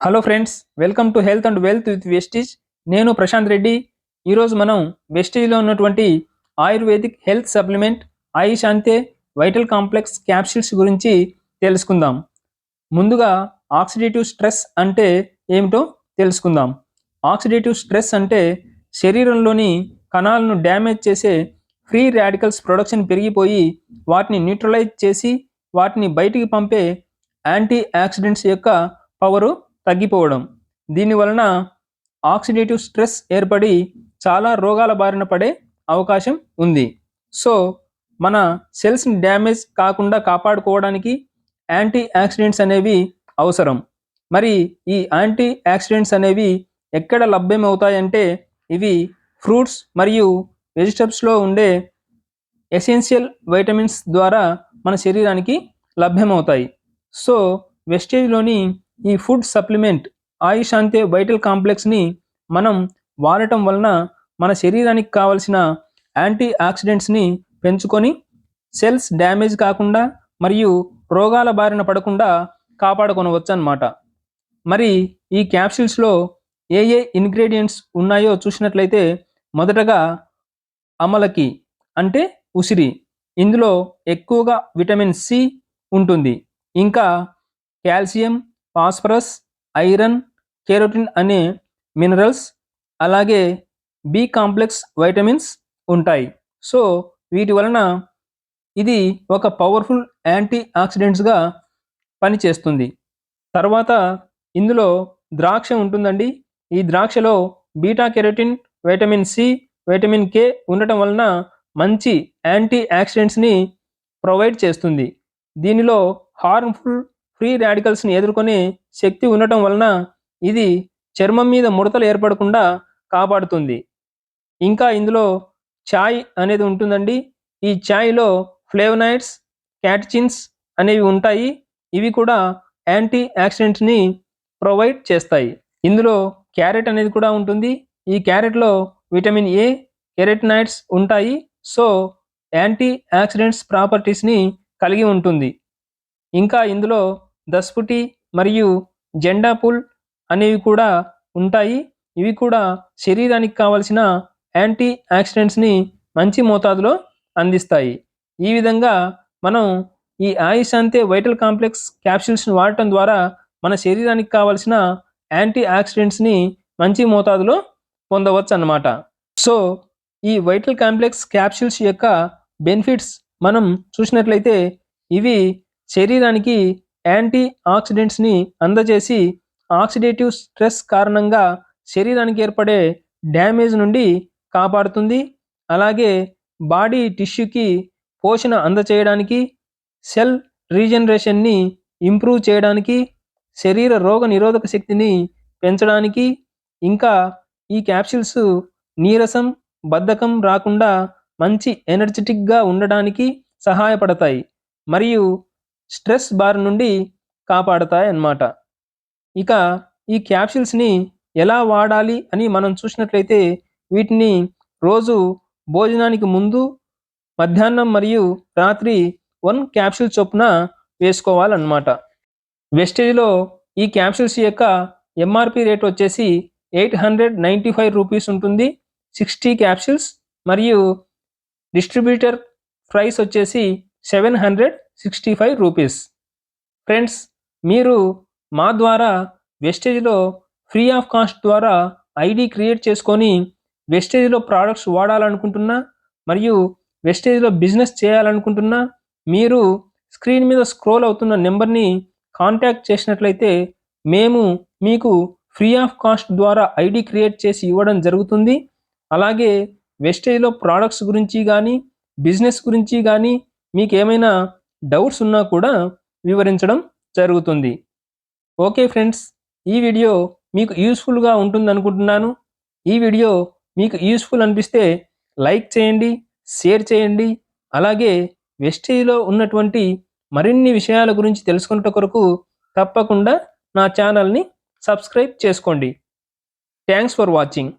Hello friends welcome to health and wealth with Vestige నేను ప్రశాంత్ రెడ్డి. ఈరోజు మనం వెస్టీజ్లో ఉన్నటువంటి ఆయుర్వేదిక్ హెల్త్ సప్లిమెంట్ ఆయుష్ అంతే వైటల్ కాంప్లెక్స్ క్యాప్సిల్స్ గురించి తెలుసుకుందాం. ముందుగా ఆక్సిడేటివ్ స్ట్రెస్ అంటే ఏమిటో తెలుసుకుందాం. ఆక్సిడేటివ్ స్ట్రెస్ అంటే శరీరంలోని కణాలను డ్యామేజ్ చేసే ఫ్రీ రాడికల్స్ ప్రొడక్షన్ పెరిగిపోయి వాటిని న్యూట్రలైజ్ చేసి వాటిని బయటికి పంపే యాంటీ ఆక్సిడెంట్స్ యొక్క పవరు తగ్గిపోవడం. దీని వలన ఆక్సిడేటివ్ స్ట్రెస్ ఏర్పడి చాలా రోగాల బారిన పడే అవకాశం ఉంది. సో మన సెల్స్ని డ్యామేజ్ కాకుండా కాపాడుకోవడానికి యాంటీ యాక్సిడెంట్స్ అనేవి అవసరం. మరి ఈ యాంటీ యాక్సిడెంట్స్ అనేవి ఎక్కడ లభ్యమవుతాయంటే ఇవి ఫ్రూట్స్ మరియు వెజిటబుల్స్లో ఉండే ఎసెన్షియల్ వైటమిన్స్ ద్వారా మన శరీరానికి లభ్యమవుతాయి. సో వెస్టేజ్లోని ఈ ఫుడ్ సప్లిమెంట్ ఆయుష్ అంతే వైటల్ కాంప్లెక్స్ని మనం వాడటం వలన మన శరీరానికి కావలసిన యాంటీ ఆక్సిడెంట్స్ని పెంచుకొని సెల్స్ డ్యామేజ్ కాకుండా మరియు రోగాల బారిన పడకుండా కాపాడుకొనవచ్చు అనమాట మరి ఈ క్యాప్సిల్స్లో ఏ ఏ ఇంగ్రీడియంట్స్ ఉన్నాయో చూసినట్లయితే మొదటగా అమలకి అంటే ఉసిరి. ఇందులో ఎక్కువగా విటమిన్ సి ఉంటుంది. ఇంకా కాల్షియం ఫాస్ఫరస్ ఐరన్ కెరోటిన్ అనే మినరల్స్ అలాగే బి కాంప్లెక్స్ వైటమిన్స్ ఉంటాయి. సో వీటి వలన ఇది ఒక పవర్ఫుల్ యాంటీ ఆక్సిడెంట్స్గా పనిచేస్తుంది. తర్వాత ఇందులో ద్రాక్ష ఉంటుందండి. ఈ ద్రాక్షలో beta carotene vitamin C vitamin K ఉండటం వలన మంచి యాంటీ ఆక్సిడెంట్స్ని ప్రొవైడ్ చేస్తుంది. దీనిలో హార్మ్ఫుల్ ఫ్రీ రాడికల్స్ని ఎదుర్కొనే శక్తి ఉండటం వలన ఇది చర్మం మీద ముడతలు ఏర్పడకుండా కాపాడుతుంది. ఇంకా ఇందులో ఛాయ్ అనేది ఉంటుందండి. ఈ ఛాయ్లో ఫ్లేవనైడ్స్ క్యాటిచిన్స్ అనేవి ఉంటాయి. ఇవి కూడా యాంటీ యాక్సిడెంట్స్ని ప్రొవైడ్ చేస్తాయి. ఇందులో క్యారెట్ అనేది కూడా ఉంటుంది. ఈ క్యారెట్లో విటమిన్ ఏ కెరెటినైడ్స్ ఉంటాయి. సో యాంటీ యాక్సిడెంట్స్ ప్రాపర్టీస్ని కలిగి ఉంటుంది. ఇంకా ఇందులో దస్పుటి మరియు జెండా పుల్ అనేవి కూడా ఉంటాయి. ఇవి కూడా శరీరానికి కావలసిన యాంటీ ఆక్సిడెంట్స్ని మంచి మోతాదులో అందిస్తాయి. ఈ విధంగా మనం ఈ ఆయుష్ అంతే వైటల్ కాంప్లెక్స్ క్యాప్సిల్స్ని వాడటం ద్వారా మన శరీరానికి కావలసిన యాంటీ ఆక్సిడెంట్స్ని మంచి మోతాదులో పొందవచ్చు అన్నమాట సో ఈ వైటల్ కాంప్లెక్స్ క్యాప్సిల్స్ యొక్క బెనిఫిట్స్ మనం చూసినట్లయితే ఇవి శరీరానికి యాంటీ ఆక్సిడెంట్స్ని అందజేసి ఆక్సిడేటివ్ స్ట్రెస్ కారణంగా శరీరానికి ఏర్పడే డ్యామేజ్ నుండి కాపాడుతుంది. అలాగే బాడీ టిష్యూకి పోషణ అందచేయడానికి సెల్ రీజనరేషన్ని ఇంప్రూవ్ చేయడానికి శరీర రోగ నిరోధక శక్తిని పెంచడానికి ఇంకా ఈ క్యాప్సిల్స్ నీరసం బద్ధకం రాకుండా మంచి ఎనర్జెటిక్గా ఉండడానికి సహాయపడతాయి. మరియు స్ట్రెస్ బార్ నుండి కాపాడతాయి అన్నమాట ఇక ఈ క్యాప్సిల్స్ని ఎలా వాడాలి అని మనం చూసినట్లయితే వీటిని రోజు భోజనానికి ముందు మధ్యాహ్నం మరియు రాత్రి వన్ క్యాప్సిల్ చొప్పున వేసుకోవాలన్నమాట. వెస్టేజ్లో ఈ క్యాప్సిల్స్ యొక్క ఎంఆర్పి రేట్ వచ్చేసి eight hundred ninety five rupees ఉంటుంది. సిక్స్టీ క్యాప్సిల్స్ మరియు డిస్ట్రిబ్యూటర్ ప్రైస్ వచ్చేసి seven hundred sixty five rupees. Friends మీరు మా ద్వారా వెస్టేజ్లో ఫ్రీ ఆఫ్ కాస్ట్ ద్వారా ఐడి క్రియేట్ చేసుకొని వెస్టేజ్లో ప్రోడక్ట్స్ వాడాలనుకుంటున్నా మరియు వెస్టేజ్లో బిజినెస్ చేయాలనుకుంటున్నా మీరు స్క్రీన్ మీద స్క్రోల్ అవుతున్న నెంబర్ని కాంటాక్ట్ చేసినట్లయితే మేము మీకు ఫ్రీ ఆఫ్ కాస్ట్ ద్వారా ఐడి క్రియేట్ చేసి ఇవ్వడం జరుగుతుంది. అలాగే వెస్టేజ్లో ప్రోడక్ట్స్ గురించి కానీ బిజినెస్ గురించి కానీ మీకు ఏమైనా డౌట్స్ ఉన్నా కూడా వివరించడం జరుగుతుంది. ఓకే ఫ్రెండ్స్ ఈ వీడియో మీకు యూస్ఫుల్గా ఉంటుంది అనుకుంటున్నాను ఈ వీడియో మీకు యూస్ఫుల్ అనిపిస్తే లైక్ చేయండి షేర్ చేయండి. అలాగే వెస్టేజ్లో ఉన్నటువంటి మరిన్ని విషయాల గురించి తెలుసుకున్నట కొరకు తప్పకుండా నా ఛానల్ని సబ్స్క్రైబ్ చేసుకోండి. Thanks for watching